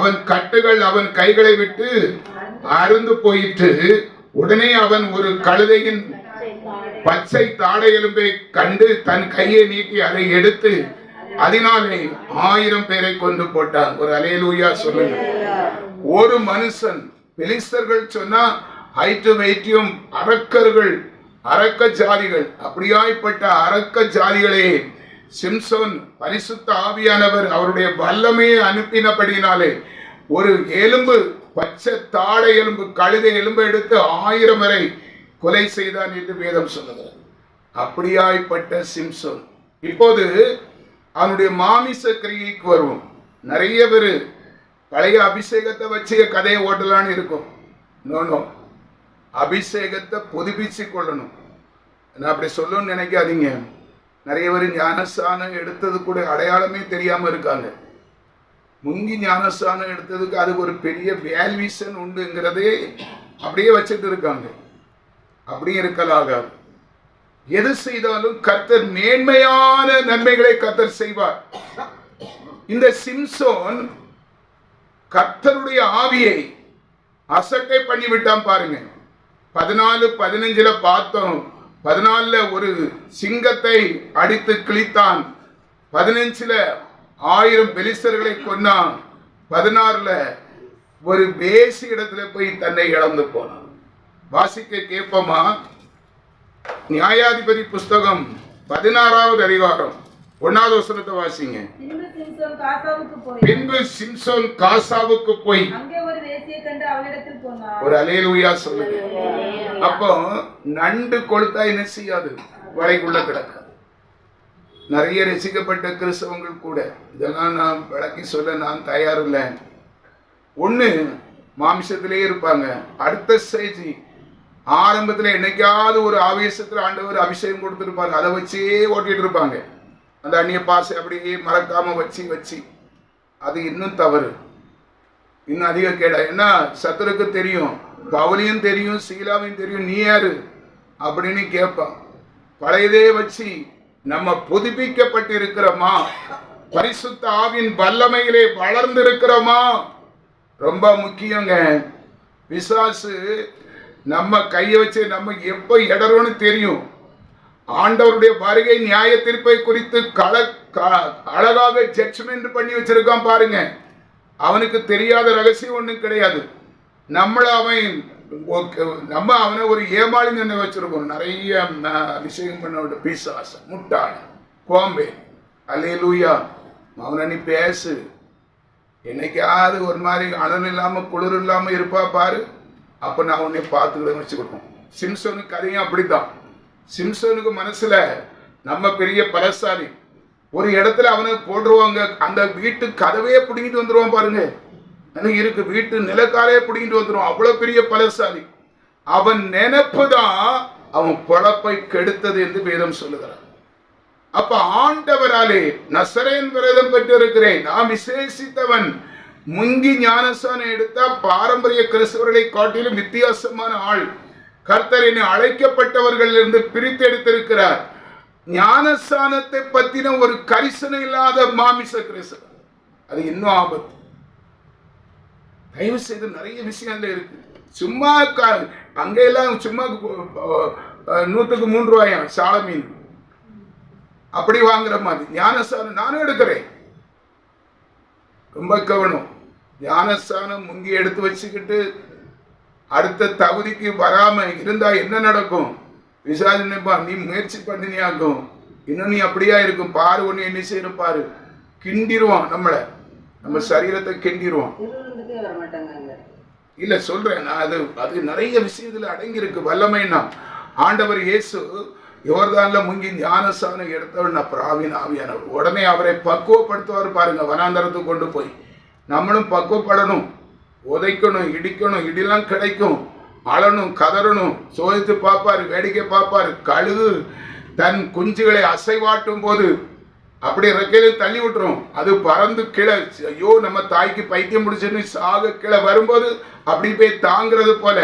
அவன் கட்டுகள் அவன் கைகளை விட்டு அருந்து போயிற்று. உடனே அவன் ஒரு கழுதையின் பச்சை தாடை எலும்பை கண்டு தன் கையை நீட்டி அதை எடுத்து அதனாலே ஆயிரம் பேரை கொண்டு போட்டான். ஒரு அலையலூயா சொல்லுங்க. ஒரு மனுஷன் பிலிஸ்தர்கள் சொன்னா ஹைட்டு வெயிட்டியும் அரக்கர்கள் அரக்க ஜாதிகள் அப்படியாய்ப்பட்ட அரக்க ஜாதிகளே சிம்சோன் பரிசுத்த ஆவியானவர் அவருடைய வல்லமையை அனுப்பினபடினாலே ஒரு எலும்பு பச்சை தாடை எலும்பு கழுதை எலும்பு எடுத்து ஆயிரம் வரை கொலை செய்தான் என்று வேதம் சொல்லுகிறது அப்படியாய்ப்பட்ட சிம்சோன் இப்போது அவனுடைய மாமிச கிரியைக்கு வருவோம். நிறைய பேர் பழைய அபிஷேகத்தை வச்சு கதையை ஓட்டலான்னு இருக்கும். நோனோ அபிஷேகத்தை புதுப்பிச்சு கொள்ளணும். நான் அப்படி சொல்லணும்னு நினைக்காதீங்க. நிறைய பேர் ஞானஸ்தானம் எடுத்தது கூட அடையாளமே தெரியாமல் இருக்காங்க. முங்கி ஞானஸ்தானம் எடுத்ததுக்கு அது ஒரு பெரிய வேல்யூஷன் உண்டுங்கிறதே அப்படியே வச்சுட்டு இருக்காங்க. அப்படி இருக்கலாகாது எது செய்தாலும் கர்த்தர் மேன்மையான நன்மைகளை கர்த்தர் செய்வார். இந்த சிம்சோன் கர்த்தருடைய ஆவியை அசட்டை பண்ணி விட்டான் பாருங்க. பதினாலு பதினஞ்சுல பார்த்தோம். பதினாலுல ஒரு சிங்கத்தை அடித்து கிழித்தான். பதினஞ்சுல ஆயிரம் பெலிஸ்தர்களை கொன்னான். பதினாறுல ஒரு பேசி இடத்துல போய் தன்னை இழந்து போனான். வாசிக்க கேட்போமா? நியாயாதிபதி புஸ்தகம் பதினாறாவது அதிகாரம் ஒன்னாவது வசனத்தை வாசிங்க. பின்பு சிம்சோன் காசாவுக்கு போய். ஒரு ஒரு அலேலுயா சொல்லுங்க. அப்போ நண்டு கொளுத்தா என்ன செய்யாது? வலைக்குள்ள கிடக்காது நிறைய ரசிக்கப்பட்ட கிறிஸ்தவங்கள் கூட. இதெல்லாம் நான் விளக்கி சொல்ல நான் தயார் இல்லை ஒண்ணு மாமிசத்திலே இருப்பாங்க. அடுத்த ஸ்டேஜ் ஆரம்பத்தில் என்னைக்காவது ஒரு ஆவேசத்தில் ஆண்டவர் அபிஷேகம் கொடுத்துருப்பாங்க அதை வச்சே ஓட்டிகிட்டு இருப்பாங்க. அந்த அந்நிய பாசை அப்படியே மறக்காமல் வச்சு வச்சு. அது இன்னும் தவறு. இன்னும் அதிக கேடா. என்ன சத்துருக்கு தெரியும் பவுலியும் தெரியும் சீலாவையும் தெரியும் நீ யாரு? அப்படின்னு கேட்பான். பழையதே வச்சு நம்ம புதுப்பிக்கப்பட்டு இருக்கிறோமா பரிசுத்த ஆவின் வல்லமையிலே வளர்ந்து இருக்கிறோமா ரொம்ப முக்கியங்க. பிசாசு நம்ம கையை வச்சு நம்ம எப்போ இடறோன்னு தெரியும். ஆண்டவருடைய வருகை நியாய தீர்ப்பை குறித்து கல க- அழகாக ஜட்ஜ்மெண்ட் பண்ணி வச்சிருக்கான் பாருங்க. அவனுக்கு தெரியாத ரகசியம் ஒன்றும் கிடையாது. நம்மள அவன் நம்ம அவனை ஒரு ஏமாளி நின்று வச்சிருக்கோம்? நிறைய விஷயம் அபிஷேகம் பண்ண பிசாச முட்டாள் கோம்பே. அல்லே லூயா அவனை நீ பேசு. என்னைக்காவது ஒரு மாதிரி அனல் இல்லாமல் குளிர் இல்லாமல் இருப்பா பாரு. அப்ப நான் உன்னை பார்த்துக்கிறேன் வச்சுக்கிட்டோம். சிம்சோனுக்கு கதையும் அப்படித்தான். சிம்சோனுக்கு மனசுல நம்ம பெரிய பலசாலி. ஒரு இடத்துல அவனை போட்டுருவாங்க. அந்த வீட்டு கதவையே பிடிங்கிட்டு வந்துடுவான் பாருங்க. எனக்கு இருக்கு வீட்டு நிலக்காரையே பிடிங்கிட்டு வந்துடும் அவ்வளோ பெரிய பலசாலி. அவன் நினைப்பு தான் அவன் பொழப்பை கெடுத்தது என்று வேதம் சொல்லுகிறான் அப்ப ஆண்டவராலே நசரேன் விரதம் பெற்றிருக்கிறேன். நான் விசேஷித்தவன். முங்கி ஞானசானம் எடுத்தா பாரம்பரிய கிறிஸ்தவர்களை காட்டிலும் வித்தியாசமான ஆள். கர்த்தர் என்னை அழைக்கப்பட்டவர்களிலிருந்து பிரித்து எடுத்திருக்கிறார். ஞானஸ்தானத்தை பத்தின ஒரு கரிசனை இல்லாத மாமிச கிறிஸ்தவர். அது இன்னும் ஆபத்து. தயவு செய்து நிறைய விஷயங்கள் இருக்கு. சும்மா அங்கெல்லாம் சும்மா நூற்றுக்கு மூன்று ரூபாயாம் சால மீன்? அப்படி வாங்குற மாதிரி. ஞானஸ்தானம் நானும் எடுக்கிறேன். ரொம்ப கவனம். ஞானஸ்தானம் முங்கி எடுத்து வச்சுக்கிட்டு அடுத்த தகுதிக்கு வராம இருந்தா என்ன நடக்கும்? விசாரணைப்பா நீ முயற்சி பண்ணினியாக்கும். இன்னும் நீ அப்படியா இருக்கும்? பாரு ஒன்று என்ன செய்யணும் பாரு. கிண்டிருவான் நம்மளை. நம்ம சரீரத்தை அங்க இல்ல சொல்றேன் நான் அது அது நிறைய விஷயத்துல அடங்கி இருக்கு வல்லமைன்னா ஆண்டவர் இயேசு யோர்தான்ல முங்கி ஞானசானம் எடுத்தவன் பிராவின் ஆவியானவர். உடனே அவரை பக்குவப்படுத்துவார் பாருங்க வனாந்தரத்துக்கு கொண்டு போய். நம்மளும் பக்குவப்படணும். உதைக்கணும் இடிக்கணும் இடிலாம் கிடைக்கும். அழணும் கதறணும். சோதித்து பார்ப்பாரு வேடிக்கை பார்ப்பாரு. கழுகு தன் குஞ்சுகளை அசைவாட்டும் போது அப்படி ரெக்கையில தள்ளி விட்டுரும். அது பறந்து கீழே ஐயோ நம்ம தாய்க்கு பைத்தியம் முடிச்சுன்னு சாக கீழே வரும்போது அப்படி போய் தாங்கிறது போல.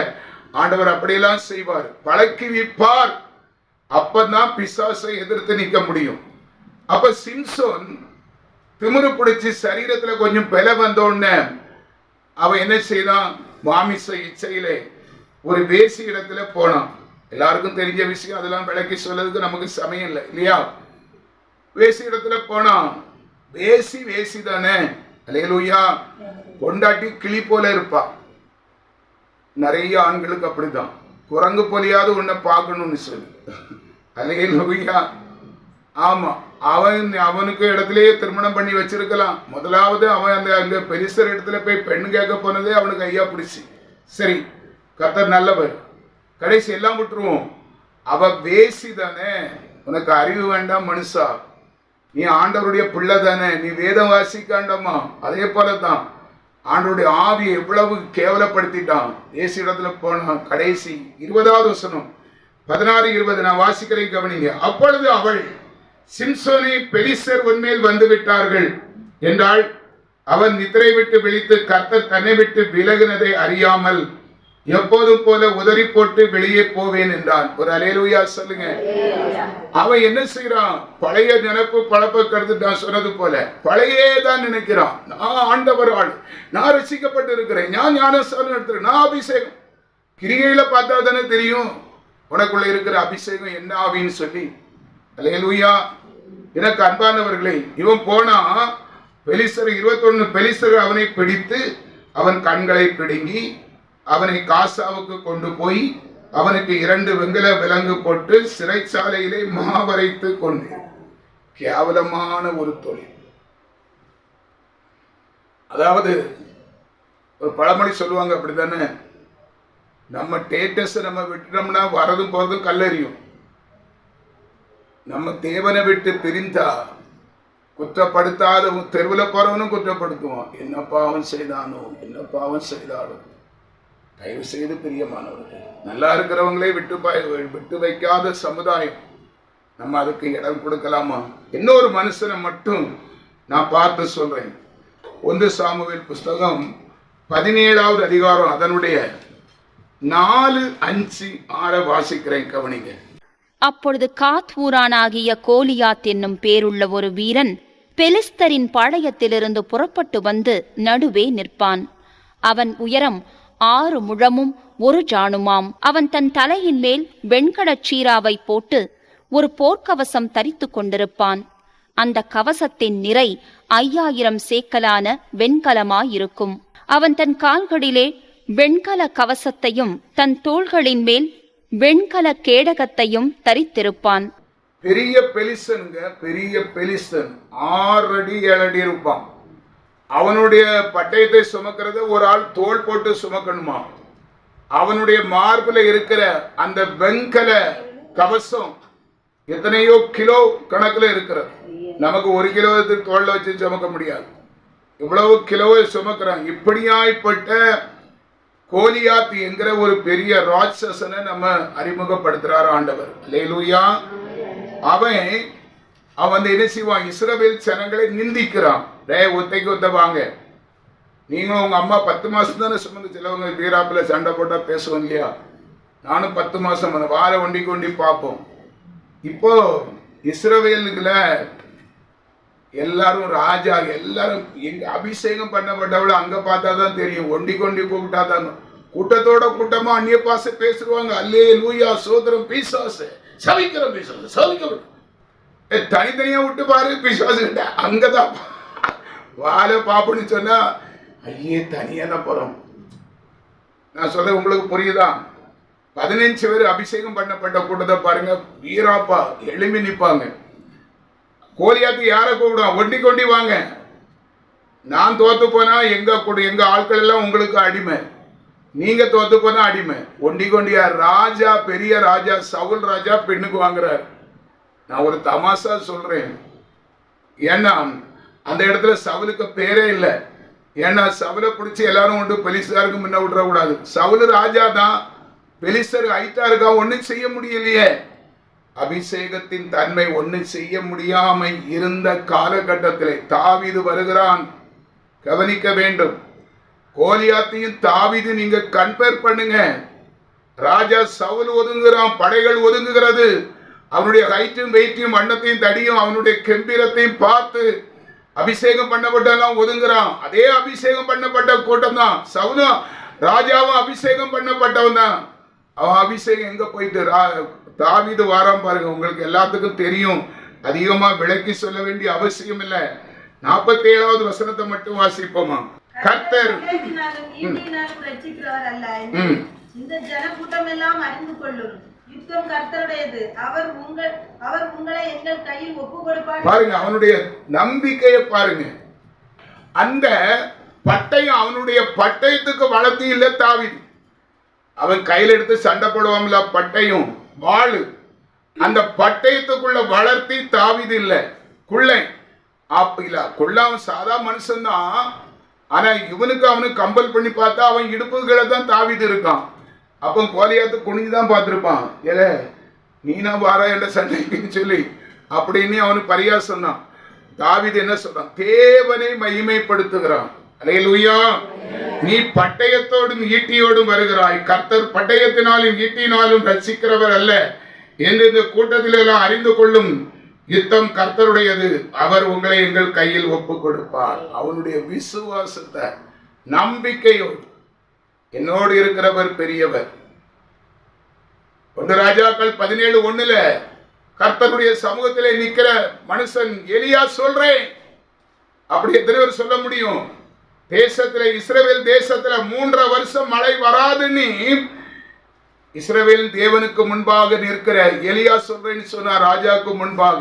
ஆண்டவர் அப்படியெல்லாம் செய்வார். பழக்கி விப்பார் அப்பதான் பிசாசை எதிர்த்து நிற்க முடியும். அப்ப சிம்சோன் திமிரு பிடிச்சி சரீரத்துல கொஞ்சம் பெல வந்தோடனே அவன் என்ன செய்தான்? மாமிச இச்சையிலே ஒரு வேசி இடத்துல போனான். எல்லாருக்கும் தெரிஞ்ச விஷயம் அதெல்லாம் விளக்கி சொல்றதுக்கு நமக்கு சமயம் இல்லை இல்லையா? வேசி இடத்துல போனான். வேசி வேசி தானே. அலையலூயா. கொண்டாட்டி கிளி போல இருப்பா. நிறைய ஆண்களுக்கு அப்படிதான். குரங்கு போலியாவது உன்னை பார்க்கணும்னு சொல்லு. அலையலூயா. ஆமா அவன் அவனுக்கு இடத்துலயே திருமணம் பண்ணி வச்சிருக்கலாம். முதலாவது அவன் அந்த அங்க பெரிசர் இடத்துல போய் பெண் கேட்க போனதே அவனுக்கு ஐயா பிடிச்சி. சரி கத்தர் நல்லவர். கடைசி எல்லாம் விட்டுருவோம். அவ வேசி தானே. உனக்கு அறிவு வேண்டாம் மனுஷா. நீ ஆண்டவருடைய பிள்ளை தானே நீ வேதம் வாசிக்காண்டம்மா. அதே போல தான் ஆண்டவருடைய ஆவியை எவ்வளவு கேவலப்படுத்திட்டான். தேசிய இடத்துல போனான். கடைசி இருபதாவது வசனம். பதினாறு இருபது நான் வாசிக்கிறேன் கவனிங்க. அப்பொழுது அவள் சிம்சோனை பெலிசர் உன்மேல் வந்து விட்டார்கள் என்றால் அவன் நித்திரை விட்டு விழித்து கர்த்தர் தன்னை விட்டு விலகினதை அறியாமல் எப்போதும் போல உதறி போட்டு வெளியே போவேன் என்றான். ஒரு அலேலுயா சொல்லுங்க. அவன் என்ன செய்யறான் பழைய நினைப்பு பழப்ப கருத்து நான் சொன்னது போல பழையே தான் நினைக்கிறான். நான் ஆண்டவர் ஆள். நான் ரசிக்கப்பட்டு இருக்கிறேன் நான் ஞானஸ்தானம் எடுத்துறேன் நான் அபிஷேகம். கிரிகையில பார்த்தா தானே தெரியும். உனக்குள்ள இருக்கிற அபிஷேகம் என்ன ஆவின்னு சொல்லி. அலையலூயா எனக்கு அன்பானவர்களே இவன் போனா பெலிசர் இருபத்தொன்னு பெலிசர் அவனை பிடித்து அவன் கண்களை பிடுங்கி அவனை காசாவுக்கு கொண்டு போய் அவனுக்கு இரண்டு வெங்கல விலங்கு போட்டு சிறைச்சாலையிலே மாவரைத்து கொண்டு. கேவலமான ஒரு தொழில். அதாவது ஒரு பழமொழி சொல்லுவாங்க அப்படித்தானே? நம்ம டேட்டஸ் நம்ம விட்டுட்டோம்னா வரதும் போறதும் கல்லறியும். நம்ம தேவனை விட்டு பிரிந்தா குற்றப்படுத்தாத தெருவில் போறவனும் குற்றப்படுத்துவான். என்ன பாவம் செய்தானோ? என்ன பாவம் செய்தாலும் தயவு செய்து பிரியமானவர்கள் நல்லா இருக்கிறவங்களே விட்டு பாய் விட்டு வைக்காத சமுதாயம். நம்ம அதுக்கு இடம் கொடுக்கலாமா? இன்னொரு மனுஷனை மட்டும் நான் பார்த்து சொல்றேன். ஒன்று சாமுவேல் புஸ்தகம் பதினேழாவது அதிகாரம் அதனுடைய நாலு அஞ்சு ஆற வாசிக்கிறேன் கவனிங்க. அப்பொழுது காத் ஊரானாகிய கோலியாத் என்னும் பேருள்ள ஒரு வீரன் பெலிஸ்தரின் பாளையத்திலிருந்து புறப்பட்டு வந்து நடுவே நிற்பான். அவன் உயரம் ஆறு முழமும் ஒரு ஜானுமாம். அவன் தன் தலையின் மேல் வெண்கலச் சீராவை போட்டு ஒரு போர்க்கவசம் தரித்து கொண்டிருப்பான். அந்த கவசத்தின் நிறை ஐயாயிரம் சேக்கலான வெண்கலமாயிருக்கும். அவன் தன் கால்களிலே வெண்கல கவசத்தையும் தன் தோள்களின் மேல் வெண்கல கேடகத்தையும் தரித்திருப்பான். பெரிய பெலிசனுங்க பெரிய பெலிசன். ஆறடி அடி இருப்பான். அவனுடைய பட்டயத்தை சுமக்கிறது ஒரு ஆள் தோள் போட்டு சுமக்கணுமா? அவனுடைய மார்பில் இருக்கிற அந்த வெண்கல கவசம் எத்தனையோ கிலோ கணக்கில் இருக்கிறது. நமக்கு ஒரு கிலோ தோல்ல வச்சு சுமக்க முடியாது. இவ்வளவு கிலோவை சுமக்கிறான். இப்படியாய்ப்பட்ட கோலியாத் என்கிற ஒரு பெரிய ராட்சசனை நம்ம அறிமுகப்படுத்துறார் ஆண்டவர். லேலூயா அவன் அவன் வந்து என்ன செய்வான்? இஸ்ரவேல் சனங்களை நிந்திக்கிறான். டே ஒத்தைக்கு ஒத்த வாங்க. நீங்களும் உங்க அம்மா பத்து மாசம் தானே சுமந்து சிலவங்க? வீராப்புல சண்டை போட்டா பேசுவோம் இல்லையா? நானும் பத்து மாசம் அந்த வார ஒண்டி கொண்டி பார்ப்போம். இப்போ இஸ்ரவேலுக்குல எல்லாரும் ராஜா எல்லாரும் எங்க அபிஷேகம் பண்ணப்பட்டவள அங்க பார்த்தா தான் தெரியும். ஒண்டி கொண்டி கூப்பிட்டா தான் கூட்டத்தோட கூட்டமா அந்நிய பாச பேசுவாங்க. அல்லே லூயா சோதரம் பீசாசு சவிக்கிற பீசாசு சவிக்கிறோம் ஏ, தனித்தனியா விட்டு பாரு பிசாசு கிட்ட. அங்கதான் வாழை பாப்புன்னு சொன்னா ஐயே தனியா தான் போறோம். நான் சொல்ல உங்களுக்கு புரியுதா? பதினஞ்சு பேர் அபிஷேகம் பண்ணப்பட்ட கூட்டத்தை பாருங்க வீராப்பா எழும்பி நிற்பாங்க கோலியாத்து யாரை கூப்பிடுவான் ஒண்டி கொண்டி வாங்க. நான் தோத்து போனா எங்க கூட எங்க ஆட்கள் எல்லாம் உங்களுக்கு அடிமை. நீங்க தோத்து போனா அடிமை. ஒண்டி கொண்டியா? ராஜா பெரிய ராஜா சவுல் ராஜா பெண்ணுக்கு வாங்குறாரு. நான் ஒரு தமாசா சொல்கிறேன் ஏன்னா அந்த இடத்துல சவுலுக்கு பேரே இல்லை. ஏன்னா சவுலை பிடிச்சி எல்லாரும் கொண்டு பெலிசாருக்கு முன்ன விட்டுறக்கூடாது சவுல் ராஜா தான். பெலிசர் ஐட்டா இருக்கா ஒன்றும் செய்ய முடியலையே. அபிஷேகத்தின் தன்மை ஒன்றும் செய்ய முடியாமை இருந்த காலகட்டத்தில் தாவிது வருகிறான். கவனிக்க வேண்டும். கோலியாத்தையும் தாவிது நீங்க கம்பேர் பண்ணுங்க. ராஜா சவுல் ஒதுங்குறான் படைகள் ஒதுங்குகிறது. அவனுடைய ஹைட்டும் வெயிட்டையும் வண்ணத்தையும் தடியும் அவனுடைய கம்பீரத்தையும் பார்த்து அபிஷேகம் பண்ணப்பட்டெல்லாம் ஒதுங்குறான். அதே அபிஷேகம் பண்ணப்பட்ட கூட்டம் தான் சவுலும் ராஜாவும் அபிஷேகம் பண்ணப்பட்டவன் தான். அவன் அபிஷேகம் எங்க போயிட்டு ரா- தாவீது வாராம் பாருங்க. உங்களுக்கு எல்லாத்துக்கும் தெரியும். அதிகமா விளக்கி சொல்ல வேண்டிய அவசியம் இல்லை. நாற்பத்தி ஏழாவது வசனத்தை மட்டும் வாசிப்போமா? கர்த்தர் இந்த ஜனக்கூட்டம் எல்லாம் அறிந்து கொள்ளும். யுத்தம் கர்த்தருடையது. அவர் உங்கள் அவர் உங்களை எங்கள் கையில் ஒப்பு கொடுப்பார் பாருங்க அவனுடைய நம்பிக்கையை பாருங்க. அந்த பட்டயம் அவனுடைய பட்டயத்துக்கு வளர்த்தி இல்ல தாவி அவன் கையில் எடுத்து சண்டை போடுவான்ல பட்டயம் வாழு அந்த பட்டயத்துக்குள்ள வளர்த்தி தாவிது இல்லை. குள்ளை. அப்ப இல்ல குள்ள அவன் சாதா மனுஷன்தான். ஆனா இவனுக்கு அவனுக்கு கம்பல் பண்ணி பார்த்தா அவன் இடுப்புகளை தான் தாவிது இருக்கான். அப்போ கோலியாத்து குனிஞ்சு தான் பார்த்துருப்பான். ஏல நீனா வாரா என்ற சண்டைக்குன்னு சொல்லி அப்படின்னு அவனுக்கு பரியாசம் தான் தாவிது என்ன சொல்றான்? தேவனை மகிமைப்படுத்துகிறான். அலையலுயா. நீ பட்டயத்தோடும் ஈட்டியோடும் வருகிறாய். கர்த்தர் பட்டயத்தினாலும் ஈட்டினாலும் ரசிக்கிறவர் அல்ல என்று இந்த கூட்டத்தில் எல்லாம் அறிந்து கொள்ளும் யுத்தம் கர்த்தருடையது. அவர் உங்களை எங்கள் கையில் ஒப்பு கொடுப்பார் அவனுடைய விசுவாசத்தை நம்பிக்கையோடு என்னோடு இருக்கிறவர் பெரியவர். ஒன்று ராஜாக்கள் பதினேழு ஒண்ணுல கர்த்தருடைய சமூகத்திலே நிக்கிற மனுஷன் எலியா சொல்றேன். அப்படி எத்தனை சொல்ல முடியும்? தேசத்துல இஸ்ரேல் தேசத்துல மூன்றரை வருஷம் மழை வராதுன்னு இஸ்ரேல் தேவனுக்கு முன்பாக நிற்கிற எலியா சொல்றேன்னு சொன்னா ராஜாவுக்கு முன்பாக.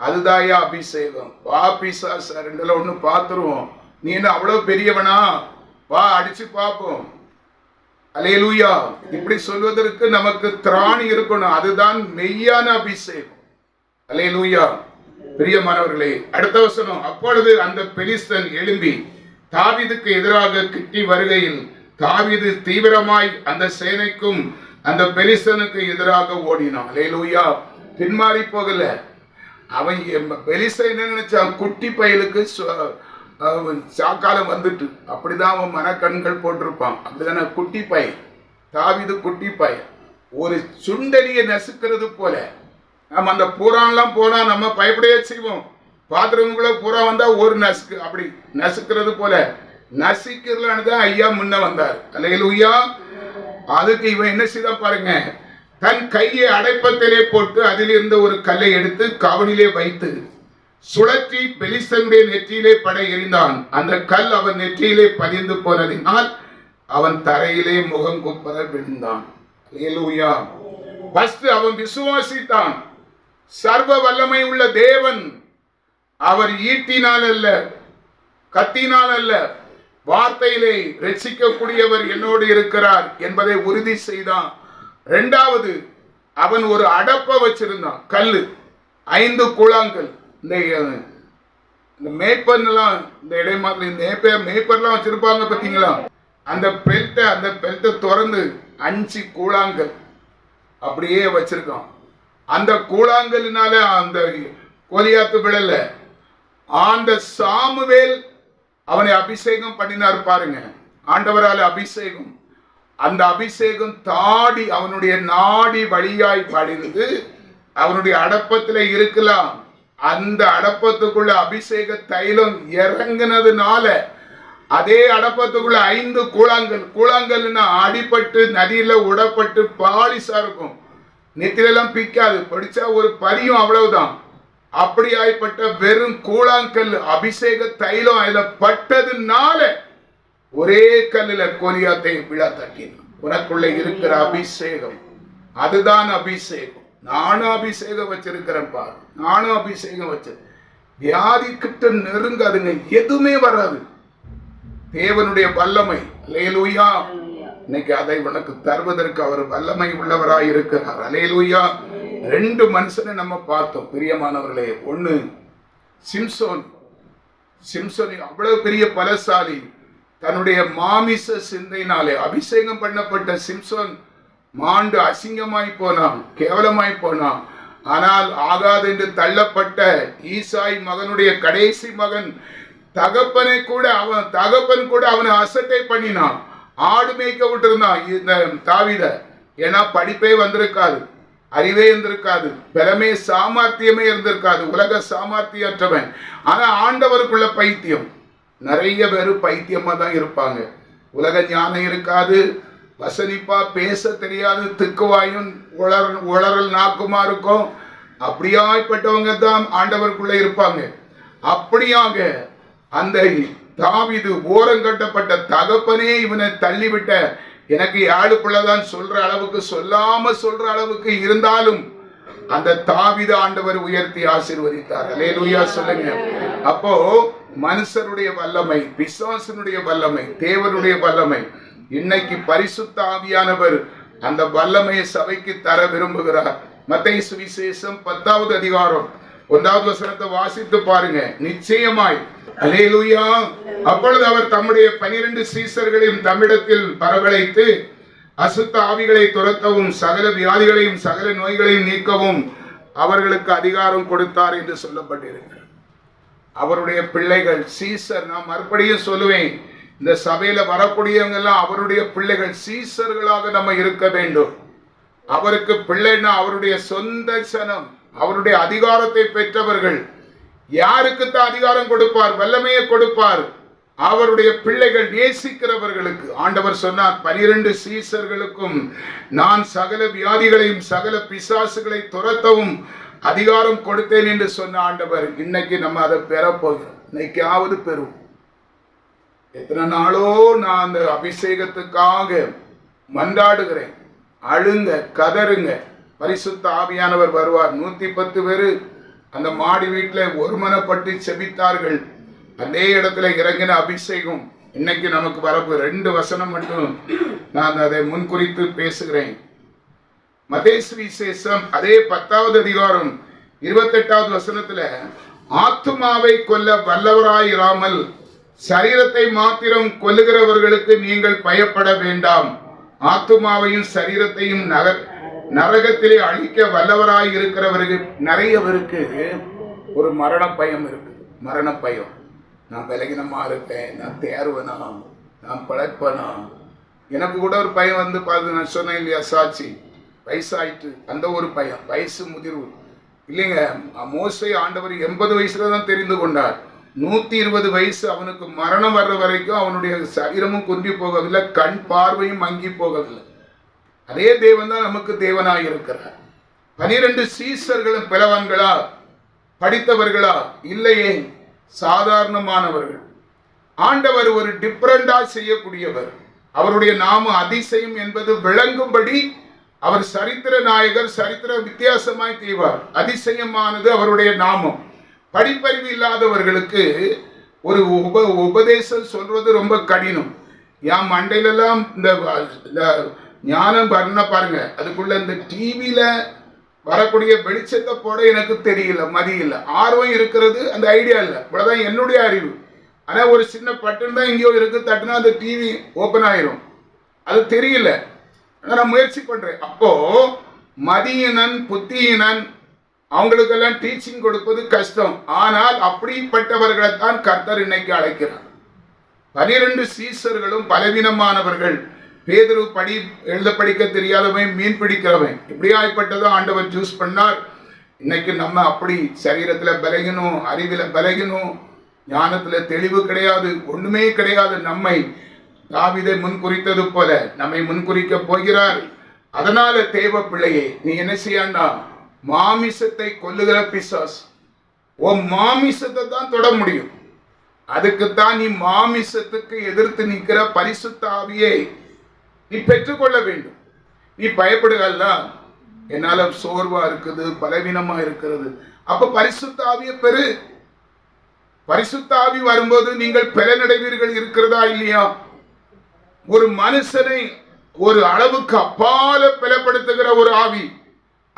அதுதாயா அபிஷேகம். வா பிசா சார் ரெண்டுல ஒண்ணு பார்த்துருவோம் நீ என்ன அவ்வளவு பெரியவனா? வா அடிச்சு பார்ப்போம் அலையலூயா இப்படி சொல்வதற்கு நமக்கு திராணி இருக்கணும். அதுதான் மெய்யான அபிஷேகம். அலையலூயா பிரியமானவர்களே அடுத்த வசனம். அப்பொழுது அந்த பெலிஸ்தன் எழும்பி தாவிதுக்கு எதிராக கிட்டி வருகையில் தாவிது தீவிரமாய் அந்த சேனைக்கும் அந்த பெலிஸ்தனுக்கு எதிராக ஓடினான். அலேலூயா பின்மாறி போகல. அவன் எம்- என்ன நினைச்சான்? குட்டி பயலுக்கு சாக்காலம் வந்துட்டு அப்படிதான் அவன் மனக்கண்கள் போட்டிருப்பான். அப்படிதான குட்டி பையன். தாவிது குட்டி பையன். ஒரு சுண்டலியை நசுக்கிறது போல. நம்ம அந்த பூரான்லாம் போனால் நம்ம பயப்படையே செய்வோம். பாத்திரங்களுக்குள்ள பூரா வந்தால் ஒரு நசுக்கு அப்படி நசுக்கிறது போல. நசிக்கிறலான்னு தான் ஐயா முன்ன வந்தார். அலையலுயா அதுக்கு இவன் என்ன செய்தான் பாருங்க. தன் கையை அடைப்பத்திலே போட்டு அதிலிருந்து ஒரு கல்லை எடுத்து கவனிலே வைத்து சுழற்றி பெலிஸ்தனுடைய நெற்றியிலே படை எறிந்தான். அந்த கல் அவன் நெற்றியிலே பதிந்து போனதினால் அவன் தரையிலே முகம் குப்பர விழுந்தான். ஃபர்ஸ்ட் அவன் விசுவாசித்தான். சர்வ வல்லமை உள்ள தேவன். அவர் ஈட்டினால் அல்ல கத்தினால் அல்ல வார்த்தையிலே ரட்சிக்கக்கூடியவர் என்னோடு இருக்கிறார் என்பதை உறுதி செய்தான். ரெண்டாவது அவன் ஒரு அடப்ப வச்சிருந்தான் கல்லு ஐந்து குழாங்கல். இந்த இந்த மேய்ப்பன்லாம் இந்த இடைமாதிரி இந்த மேய்ப்ப மேய்ப்பர்லாம் வச்சுருப்பாங்க பார்த்தீங்களா அந்த பெல்ட்டை அந்த பெல்ட்டை திறந்து அஞ்சு கூழாங்கல் அப்படியே வச்சுருக்கான். அந்த கூழாங்கல்னால அந்த கோலியாத்து விழல. அந்த சாமுவேல் அவனை அபிஷேகம் பண்ணினார் பாருங்க. ஆண்டவரால் அபிஷேகம். அந்த அபிஷேகம் தாடி அவனுடைய நாடி வழியாய் படிந்து அவனுடைய அடப்பத்தில் இருக்கலாம். அந்த அடப்பத்துக்குள்ள அபிஷேக தைலம் இறங்குனதுனால அதே அடப்பத்துக்குள்ள ஐந்து கூழாங்கல். கூழாங்கல்னா அடிபட்டு நதியில உடப்பட்டு பாலிசா இருக்கும். நெத்திலெல்லாம் பிக்காது. படிச்சா ஒரு பரியும் அவ்வளவுதான். அப்படியாய்ப்பட்ட வெறும் கூழாங்கல் அபிஷேக தைலம் அதுல பட்டதுனால ஒரே கல்லுல கோலியாத்தை விழா தட்டினான். உனக்குள்ள இருக்கிற அபிஷேகம். அதுதான் அபிஷேகம். நானும் அபிஷேகம் வச்சிருக்கிறேன் பாரு. நானும் அபிஷேகம் வச்சு. வியாதிக்கிட்ட நெருங்காதுங்க எதுவுமே வராது. தேவனுடைய வல்லமை. அலையலூயா இன்னைக்கு அதை உனக்கு தருவதற்கு அவர் வல்லமை உள்ளவராய் இருக்கிறார். அலையலூயா ரெண்டு மனுஷனை நம்ம பார்த்தோம் பிரியமானவர்களே. ஒன்று சிம்சோன். சிம்சோன் அவ்வளவு பெரிய பலசாலி. தன்னுடைய மாமிச சிந்தையினாலே அபிஷேகம் பண்ணப்பட்ட சிம்சோன் மாண்டு அசிங்கமாய் போனான் கேவலமாய் போனான். ஆனால் ஆகாது என்று தள்ளப்பட்ட ஈசாய் மகனுடைய கடைசி மகன் தகப்பனை கூட அவன் தகப்பன் கூட அவனை அசட்டை பண்ணினான். ஆடு மேய்க்க விட்டுருந்தான் இந்த தாவித. ஏன்னா படிப்பே வந்திருக்காது அறிவே இருந்திருக்காது பலமே சாமர்த்தியமே இருந்திருக்காது உலக சாமர்த்தியற்றவன். ஆனா ஆண்டவருக்குள்ள பைத்தியம். நிறைய பேர் பைத்தியமா தான் இருப்பாங்க. உலக ஞானம் இருக்காது வசனிப்பா பேச தெரியாது திக்குவாயும் உளர் உளறல் நாக்குமா இருக்கும். அப்படியாய்ப்பட்டவங்க தான் ஆண்டவருக்குள்ள இருப்பாங்க. அப்படியாக அந்த தாவிது ஓரங்கட்டப்பட்ட தகப்பனே இவனை தள்ளிவிட்ட. எனக்கு யாழுக்குள்ளதான் பிள்ளைதான் சொல்ற அளவுக்கு சொல்லாம சொல்ற அளவுக்கு இருந்தாலும் அந்த தாவித ஆண்டவர் உயர்த்தி ஆசீர்வதித்தார். அல்லேலூயா சொல்லுங்க. அப்போ மனுஷருடைய வல்லமை பிசாசனுடைய வல்லமை தேவனுடைய வல்லமை இன்னைக்கு பரிசுத்த ஆவியானவர் அந்த வல்லமையை சபைக்கு தர விரும்புகிறார். மத்திய சுவிசேஷம் பத்தாவது அதிகாரம் ஒன்றாவது வசனத்தை வாசித்து பாருங்க. நிச்சயமாய். அலேலுயா அப்பொழுது அவர் தம்முடைய பனிரெண்டு சீசர்களையும் தமிழத்தில் பரவழைத்து அசுத்த ஆவிகளை துரத்தவும் சகல வியாதிகளையும் சகல நோய்களையும் நீக்கவும் அவர்களுக்கு அதிகாரம் கொடுத்தார் என்று சொல்லப்பட்டிருக்கிறார் அவருடைய பிள்ளைகள் சீசர் நான் மறுபடியும் சொல்லுவேன். இந்த சபையில வரக்கூடியவங்க எல்லாம் அவருடைய பிள்ளைகள் சீசர்களாக நம்ம இருக்க வேண்டும். அவருக்கு பிள்ளைன்னா அவருடைய சொந்த சனம் அவருடைய அதிகாரத்தை பெற்றவர்கள். யாருக்கு தான் அதிகாரம் கொடுப்பார் வல்லமையை கொடுப்பார்? அவருடைய பிள்ளைகள் நேசிக்கிறவர்களுக்கு. ஆண்டவர் சொன்னார் பனிரெண்டு சீசர்களுக்கும் நான் சகல வியாதிகளையும் சகல பிசாசுகளை துரத்தவும் அதிகாரம் கொடுத்தேன் என்று சொன்ன ஆண்டவர் இன்னைக்கு நம்ம அதை பெறப்போகிறோம் இன்னைக்காவது பெறுவோம். எத்தனை நாளோ நான் அந்த அபிஷேகத்துக்காக மன்றாடுகிறேன். அழுங்க கதறுங்க. பரிசுத்த ஆவியானவர் வருவார். நூத்தி பத்து பேரு அந்த மாடி வீட்டில் ஒருமனப்பட்டு செபித்தார்கள். அதே இடத்துல இறங்கின அபிஷேகம் இன்னைக்கு நமக்கு வரப்பு ரெண்டு வசனம் மட்டும் நான் அதை முன்குறித்து பேசுகிறேன். மதேசு விசேஷம் அதே பத்தாவது அதிகாரம் இருபத்தெட்டாவது வசனத்துல ஆத்துமாவை கொல்ல வல்லவராயிராமல் சரீரத்தை மாத்திரம் கொல்லுகிறவர்களுக்கு நீங்கள் பயப்பட வேண்டாம். ஆத்துமாவையும் சரீரத்தையும் நக நரகத்திலே அழிக்க வல்லவராய் இருக்கிறவருக்கு நிறைய பேருக்கு ஒரு மரண பயம் இருக்கு மரண பயம். நான் விலகினமா இருப்பேன். நான் தேர்வனா நான் பழப்பனா எனக்கு கூட ஒரு பையன் வந்து பார்த்து நான் சொன்னேன் இல்லையா சாட்சி? வயசாயிட்டு அந்த ஒரு பையன் வயசு முதிர்வு. இல்லைங்க மோஸ்ட்லி ஆண்டவர் எண்பது வயசுல தான் தெரிந்து கொண்டார். நூத்தி இருபது வயசு அவனுக்கு மரணம் வர்ற வரைக்கும் அவனுடைய சரீரமும் குன்றி போகவில்லை கண் பார்வையும் மங்கி போகவில்லை. அதே தேவன் தான் நமக்கு தேவனாக இருக்கிறார். பனிரெண்டு சீசர்களும் பிளவன்களா? படித்தவர்களா? இல்லையே சாதாரணமானவர்கள். ஆண்டவர் ஒரு டிஃபரண்டா செய்யக்கூடியவர். அவருடைய நாம அதிசயம் என்பது விளங்கும்படி அவர் சரித்திர நாயகர் சரித்திர வித்தியாசமாய் செய்வார் அதிசயமானது அவருடைய நாமம். படிப்பறிவு இல்லாதவர்களுக்கு ஒரு உப உபதேசம் சொல்வது ரொம்ப கடினம். என் மண்டையிலெல்லாம் இந்த இந்த ஞானம் பண்ண பாருங்க அதுக்குள்ள இந்த டிவியில வரக்கூடிய வெளிச்சத்தை போட எனக்கு தெரியல மதியில்லை. ஆர்வம் இருக்கிறது அந்த ஐடியா இல்லை. இவ்வளோதான் என்னுடைய அறிவு. ஆனால் ஒரு சின்ன பட்டன் தான் எங்கேயோ இருக்கு தட்டுனா அந்த டிவி ஓப்பன் ஆயிரும். அது தெரியல. நான் முயற்சி பண்றேன். அப்போ மதியினன் புத்தியினன் அவங்களுக்கெல்லாம் டீச்சிங் கொடுப்பது கஷ்டம். ஆனால் அப்படிப்பட்டவர்களை தான் கர்த்தர் இன்னைக்கு அழைக்கிறார். பனிரெண்டு சீசர்களும் பலவீனமானவர்கள். பேதரு படி எழுத படிக்க தெரியாதவன் மீன் பிடிக்கிறவன். இப்படியாய்ப்பட்டதும் ஆண்டவர் சூஸ் பண்ணார். இன்னைக்கு நம்ம அப்படி சரீரத்தில் பலகினோம் அறிவில் பலகினோம் ஞானத்தில் தெளிவு கிடையாது ஒன்றுமே கிடையாது. நம்மை தாவிதை முன்குறித்தது போல நம்மை முன்குறிக்க போகிறார். அதனால தேவ பிள்ளையே நீ என்ன செய்யாண்டா மாமிசத்தை கொல்லுகிற பிசாஸ் உன் மாமிசத்தை தான் தொட முடியும். அதுக்குத்தான் நீ மாமிசத்துக்கு எதிர்த்து நிற்கிற பரிசுத்த ஆவியை நீ பெற்றுக்கொள்ள வேண்டும். நீ பயப்படுகல்ல என்னால சோர்வா இருக்குது பலவீனமா இருக்கிறது. அப்ப பரிசுத்த ஆவியை பெரு பரிசுத்தாவி வரும்போது நீங்கள் பலனடைவீர்கள் இருக்கிறதா இல்லையா? ஒரு மனுஷனை ஒரு அளவுக்கு அப்பால பலப்படுத்துகிற ஒரு ஆவி.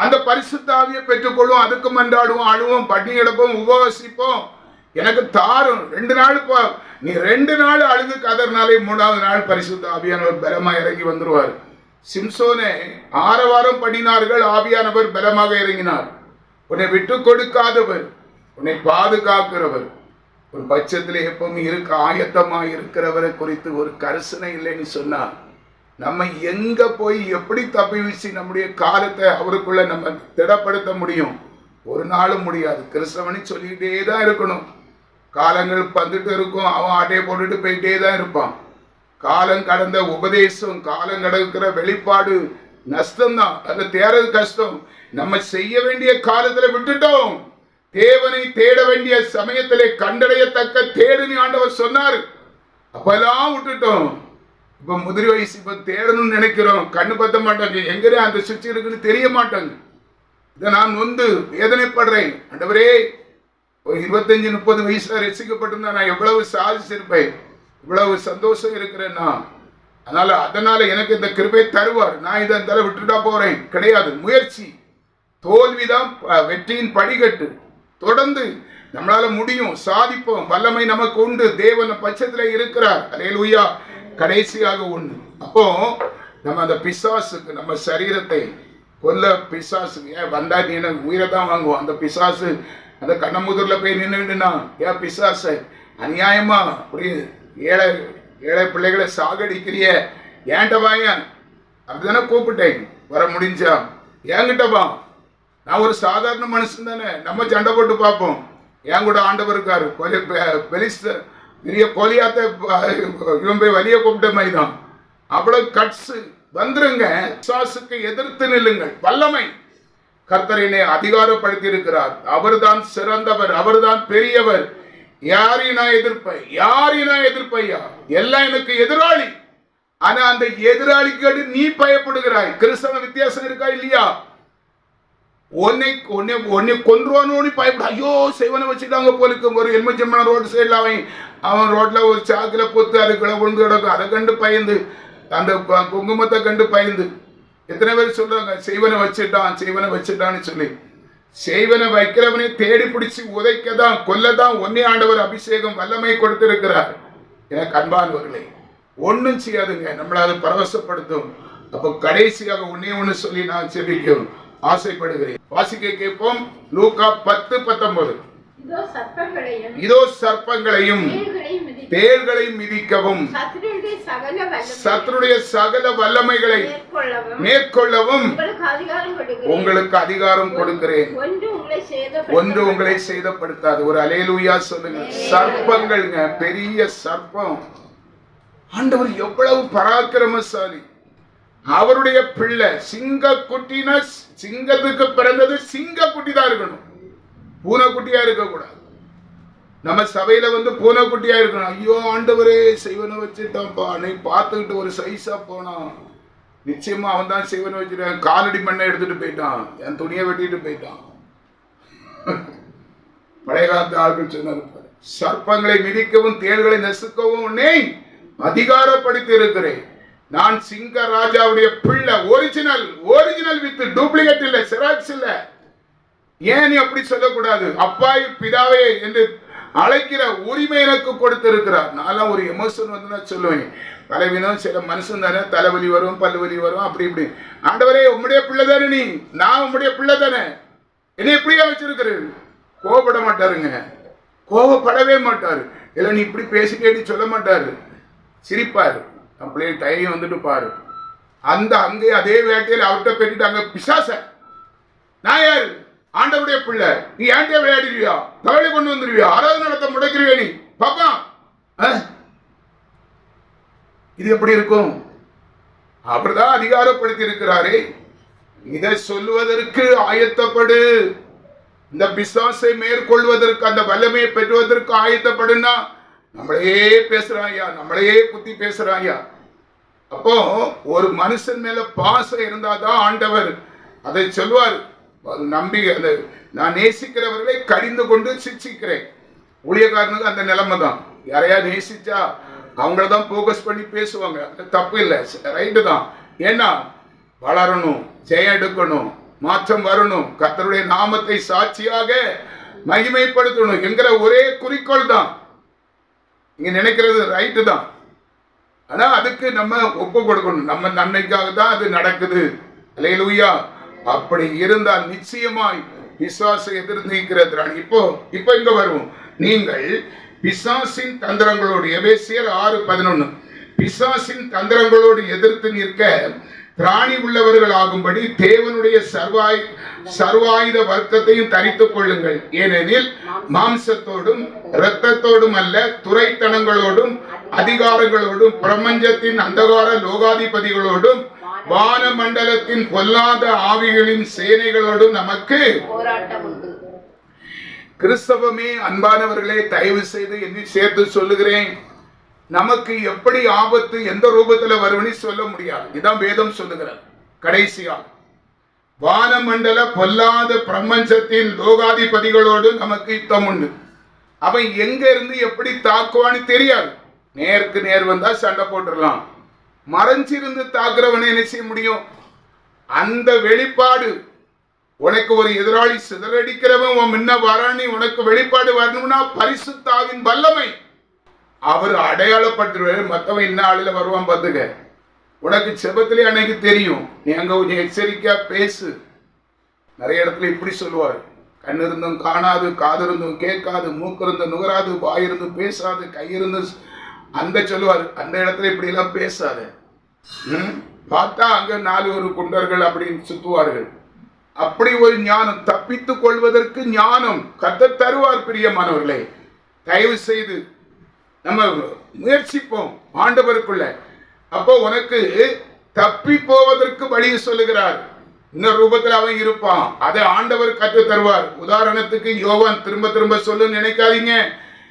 அந்த பரிசுத்த பெற்றுக்கொள்வோம் பெற்றுக்கொள்ளும் அதுக்கு மன்றாடுவோம் அழுவோம் பட்டி எடுப்போம் உபவசிப்போம். எனக்கு தாரும். ரெண்டு நாள் இப்போ நீ ரெண்டு நாள் அழுது கதறினாலே மூணாவது நாள் பரிசுத்த ஆவியானவர் பலமா இறங்கி வந்துருவார். சிம்சோனே ஆரவாரம் பண்ணினார்கள் ஆவியானவர் பலமாக இறங்கினார். உன்னை விட்டு கொடுக்காதவர் உன்னை பாதுகாக்கிறவர். ஒரு பட்சத்தில் எப்பவும் இருக்க ஆயத்தமாக இருக்கிறவரை குறித்து ஒரு கரிசனை இல்லைன்னு சொன்னார். நம்ம எங்க போய் எப்படி தப்பி வீசி நம்முடைய காலத்தை அவருக்குள்ள நம்ம திடப்படுத்த முடியும்? ஒரு நாளும் முடியாது. கிறிஸ்தவனி சொல்லிக்கிட்டே தான் இருக்கணும். காலங்கள் வந்துட்டு இருக்கும். அவன் ஆட்டையை போட்டுட்டு போயிட்டே தான் இருப்பான். காலம் கடந்த உபதேசம் காலம் கடக்கிற வெளிப்பாடு நஷ்டம்தான். அது தேறது கஷ்டம். நம்ம செய்ய வேண்டிய காலத்துல விட்டுட்டோம். தேவனை தேட வேண்டிய சமயத்திலே கண்டடையத்தக்க தேடுன்னு ஆண்டவர் சொன்னார். அப்பெல்லாம் விட்டுட்டோம். இப்ப முதிரி வயசு இப்ப தேடணும்னு நினைக்கிறோம். கண்ணு பத்த மாட்டாங்க. எங்கே அந்த சுவிட்ச் இருக்குன்னு தெரிய மாட்டாங்க. இதை நான் வந்து வேதனைப்படுறேன். அண்டவரே ஒரு இருபத்தஞ்சு முப்பது வயசுல ரசிக்கப்பட்டிருந்தா நான் எவ்வளவு சாதிச்சிருப்பேன். இவ்வளவு சந்தோஷம் இருக்கிறேன் நான். அதனால அதனால எனக்கு இந்த கிருபை தருவார். நான் இதை தர விட்டுட்டா போறேன். கிடையாது. முயற்சி. தோல்விதான் வெற்றியின் படிக்கட்டு. தொடர்ந்து நம்மளால முடியும். சாதிப்போம். வல்லமை நமக்கு உண்டு. தேவன் பட்சத்துல இருக்கிறார். அலையலுயா கடைசியாக ஒன்று அப்போ நம்ம அந்த பிசாசுக்கு நம்ம சரீரத்தை கொல்ல பிசாசுக்கு ஏன் வந்தா நீ என்ன உயிரை தான் வாங்குவோம் அந்த பிசாசு அந்த கண்ணமுதூர்ல போய் நின்றுனா ஏன் பிசாசு அநியாயமா? அப்படி ஏழை ஏழை பிள்ளைகளை சாகடிக்கிறிய ஏன்ட்ட வாயன் அப்படிதானே கூப்பிட்டேன். வர முடிஞ்சா? என்கிட்ட வா. நான் ஒரு சாதாரண மனுஷன் தானே. நம்ம சண்டை போட்டு பார்ப்போம். என் கூட ஆண்டவர் இருக்காரு. கொஞ்சம் பெ- பெரிய கோலியாத்த இவன் போய் வழியை கூப்பிட்ட மாதிரி தான் அவ்வளவு கட்ஸு வந்துருங்க. சாசுக்கு எதிர்த்து நில்லுங்கள். வல்லமை. கர்த்தரினை அதிகாரப்படுத்தி இருக்கிறார் அவர்தான் சிறந்தவர் அவர்தான் பெரியவர். யாரை நான் எதிர்ப்பேன். யாரை நான் எதிர்ப்பையா எல்லாம் எனக்கு எதிராளி. ஆனா அந்த எதிராளிக்கு நீ பயப்படுகிறாய். கிறிஸ்தவ வித்தியாசம் இருக்கா இல்லையா? உன்னை உன்னை உன்னை கொன்றுவானு பயப்பட. ஐயோ செய்வனை வச்சுட்டாங்க போலிருக்கும். ஒரு எலுமிச்சம்பழம் ரோடு சைடில் அவன் அவன் ரோட்டில் ஒரு சாக்கில் பொத்து அதுக்குள்ள விழுந்து கிடக்கும். அதை கண்டு பயந்து அந்த குங்குமத்தை கண்டு பயந்து. எத்தனை பேர் சொல்கிறாங்க செய்வனை வச்சுட்டான் செய்வனை வச்சுட்டான்னு சொல்லி. செய்வனை வைக்கிறவனை தேடி பிடிச்சி உதைக்க தான் கொல்ல தான் ஒன்னே ஆண்டவர் அபிஷேகம் வல்லமை கொடுத்திருக்கிறார். என கண்பானவர்களே ஒன்றும் செய்யாதுங்க. நம்மளை அது பரவசப்படுத்தும். அப்போ கடைசியாக ஒன்னே ஒன்று சொல்லி நான் செபிக்கிறோம் ஆசைப்படுகிறேன். வாசிக்க கேட்போம். லூக்கா பத்து பத்தொன்பது. இதோ சர்ப்பங்களையும் தேள்களையும் மிதிக்கவும். சத்துருடைய சகல வல்லமைகளை மேற்கொள்ளவும். உங்களுக்கு அதிகாரம் கொடுக்கிறேன். ஒன்று உங்களை சேதப்படுத்தாது. ஒரு அலேலூயா சொல்லுங்க. சர்ப்பங்கள்ங்க. பெரிய சர்ப்பம். ஆண்டவர் எவ்வளவு பராக்கிரமசாலி. அவருடைய பிள்ளை சிங்க குட்டினா சிங்கத்துக்கு பிறந்தது சிங்க குட்டி தான் இருக்கணும். பூனைக்குட்டியா இருக்கக்கூடாது. நம்ம சபையில வந்து பூனைக்குட்டியா இருக்கணும். ஐயோ ஆண்டவரே செய்வனை வச்சுட்டான்ப்பா. நீ பார்த்துக்கிட்டு ஒரு சைஸா போனான் நிச்சயமா அவன் தான் செய்வனை வச்சுட்டான். காலடி மண்ணை எடுத்துட்டு போயிட்டான். என் துணியை வெட்டிட்டு போயிட்டான். பழைய காலத்து ஆட்கள் சொன்னார் சர்ப்பங்களை மிதிக்கவும் தேள்களை நசுக்கவும் உன்னை அதிகாரப்படுத்தி இருக்கிறேன். நான் சிங்க ராஜாவுடைய பிள்ளை ஒரிஜினல் ஒரிஜினல் வித் டூப்ளிகேட் இல்லை செராக்ஸ் இல்லை. ஏன் நீ அப்படி சொல்லக்கூடாது? அப்பாய் பிதாவே என்று அழைக்கிற உரிமை எனக்கு கொடுத்திருக்கிறார். நான்லாம் ஒரு எமோஷன் வந்து நான் சொல்லுவேன். பலவீனம் சில மனுஷன் தானே தலைவலி வரும் பல்வலி வரும் அப்படி இப்படி. ஆண்டவரே உம்முடைய பிள்ளை தானே நீ? நான் உம்முடைய பிள்ளை தானே? என்னை இப்படியா வச்சிருக்கிறேன் கோவப்பட மாட்டாருங்க. கோவப்படவே மாட்டார். இல்லை நீ இப்படி பேசிட்டேன்னு சொல்ல மாட்டாரு. சிரிப்பாரு. அப்படியே தைரியம் வந்துட்டு பாரு. அந்த அங்கே அதே வேட்டையில் அவர்கிட்ட பெற்றிட்டு பிசாச. நான் ஆண்டவுடைய பிள்ளை. நீ ஏன்டே விளையாடுவியா தவளை கொண்டு வந்துருவியா? ஆராதனை நடத்த முடைக்கிறவே நீ? பாப்பா. இது எப்படி இருக்கும்? அவர்தான் அதிகாரப்படுத்தி இருக்கிறாரே. இதை சொல்லுவதற்கு ஆயத்தப்படு. இந்த பிசாசை மேற்கொள்வதற்கு அந்த வல்லமையை பெறுவதற்கு ஆயத்தப்படுன்னா நம்மளையே பேசுறாயா நம்மளையே குத்தி பேசுறாயா அப்போ ஒரு மனுஷன் மேல பாசம் இருந்தாதான் ஆண்டவர் அதை சொல்வார் நம்பிக்கை நம்பி அந்த நான் நேசிக்கிறவர்களை கடிந்து கொண்டு சிக்ஷிக்கிறேன். ஊழியக்காரனுக்கு அந்த நிலைமை தான் யாரையா நேசிச்சா அவங்கள தான் ஃபோக்கஸ் பண்ணி பேசுவாங்க. அது தப்பு இல்லை ரைட்டு தான். ஏன்னா வளரணும் ஜெயம் எடுக்கணும் மாற்றம் வரணும் கத்தருடைய நாமத்தை சாட்சியாக மகிமைப்படுத்தணும் என்கிற ஒரே குறிக்கோள் தான் நீங்க நினைக்கிறது ரைட்டு தான். ஆனா அதுக்கு நம்ம ஒப்பு கொடுக்கணும். நம்ம நன்மைக்காக தான் அது நடக்குது. அல்லேலூயா அப்படி இருந்தால் நிச்சயமாய் பிசாசு எதிர்த்து நிற்கிறது. இப்போ இப்போ இங்க வருவோம். நீங்கள் பிசாசின் தந்திரங்களோடு எபேசியர் ஆறு பதினொன்னு. பிசாசின் தந்திரங்களோடு எதிர்த்து நிற்க திராணி உள்ளவர்களாகும்படி தேவனுடைய சர்வாய் சர்வாயுத வர்க்கத்தையும் தரித்துக் கொள்ளுங்கள். ஏனெனில் மாம்சத்தோடும் இரத்தத்தோடும் அல்ல துரைத்தனங்களோடும் அதிகாரங்களோடும் பிரபஞ்சத்தின் அந்தகார லோகாதிபதிகளோடும் வானமண்டலத்தின் பொல்லாத ஆவிகளின் சேனைகளோடும் நமக்கு கிறிஸ்தவமே அன்பானவர்களே தயவு செய்து என்னை சேர்த்து சொல்லுகிறேன். நமக்கு எப்படி ஆபத்து எந்த ரூபத்துல வரும்னு சொல்ல முடியாது. இதான் வேதம் சொல்லுகிறார். கடைசியா வானமண்டல பொல்லாத பிரபஞ்சத்தின் லோகாதிபதிகளோடு நமக்கு யுத்தம் உண்டு. அவன் எங்க இருந்து எப்படி தாக்குவான்னு தெரியாது. நேருக்கு நேர் வந்தா சண்டை போட்டுடலாம். மறைஞ்சிருந்து தாக்குறவனை என்ன செய்ய முடியும்? அந்த வெளிப்பாடு. உனக்கு ஒரு எதிராளி சிதறடிக்கிறவன் உன் முன்ன வரானி உனக்கு வெளிப்பாடு வரணும்னா பரிசுத்தாவின் வல்லமை. அவர் அடையாளப்படுத்துவாரு மத்தவன் இன்ன ஆளுல வருவான் பார்த்துக்க உனக்கு செபத்திலே அன்னைக்கு தெரியும். நீ அங்க கொஞ்சம் எச்சரிக்கையா பேசு. நிறைய இடத்துல இப்படி சொல்லுவார். கண் இருந்தும் காணாது காது இருந்தும் கேட்காது மூக்கு இருந்தும் நுகராது வாய் பேசாது கையிருந்து அந்த சொல்லுவார். அந்த இடத்துல இப்படி எல்லாம் பேசாத. ம்? பார்த்தா அங்க நாலு ஒரு குண்டர்கள் அப்படின்னு சுத்துவார்கள். அப்படி ஒரு ஞானம் தப்பித்துக் கொள்வதற்கு ஞானம் கத்த தருவார் பிரியமானவர்களே. தயவு செய்து நம்ம முயற்சிப்போம். ஆண்டவருக்குள்ள. அப்போ உனக்கு தப்பி போவதற்கு வழி சொல்லுகிறார். இன்னொரு ரூபத்தில் அவன் இருப்பான். அதை ஆண்டவர் கற்று தருவார். உதாரணத்துக்கு யோவான் திரும்ப திரும்ப சொல்லு நினைக்காதீங்க.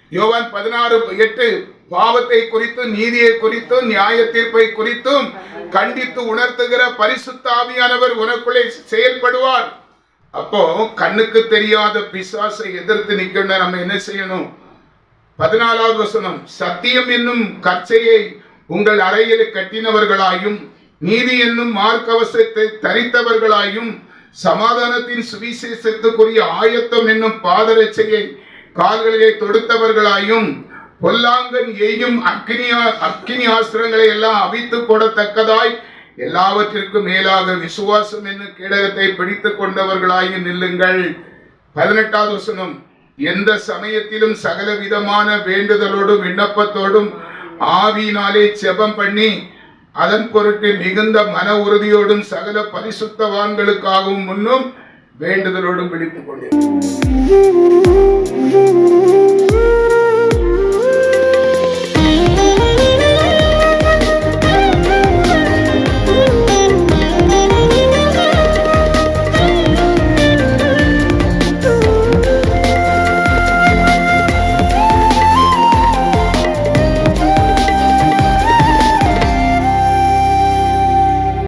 யோவான் பதினாறு எட்டு பாவத்தை குறித்தும் நீதியை குறித்தும் நியாய தீர்ப்பை குறித்தும் கண்டித்து உணர்த்துகிற பரிசுத்தாவியானவர் உனக்குள்ளே செயல்படுவார். அப்போ கண்ணுக்கு தெரியாத பிசாசை எதிர்த்து நிக்கணும் நம்ம என்ன செய்யணும்? பதினாலாவது வசனம் சத்தியம் என்னும் கற்சையை உங்கள் அறையில் கட்டினவர்களாயும் நீதி என்னும் மார்க்கவசத்தை தரித்தவர்களாயும் சமாதானத்தின் சுவிசேஷத்துக்குரிய ஆயத்தம் என்னும் பாதரட்சையை கால்களிலே தொடுத்தவர்களாயும் பொல்லாங்கன் எய்யும் அக்னி அக்னி ஆசிரங்களை எல்லாம் அவித்து போடத்தக்கதாய் எல்லாவற்றிற்கும் மேலாக விசுவாசம் என்னும் கேடகத்தை பிடித்து கொண்டவர்களாயும் நில்லுங்கள். பதினெட்டாவது வசனம் எந்த சமயத்திலும் சகல விதமான வேண்டுதலோடும் விண்ணப்பத்தோடும் ஆவியினாலே செபம் பண்ணி அதன் பொருட்டு மிகுந்த மன உறுதியோடும் சகல பரிசுத்தவான்களுக்காகவும் முன்னும் வேண்டுதலோடும் விழித்துக் கொண்டேன்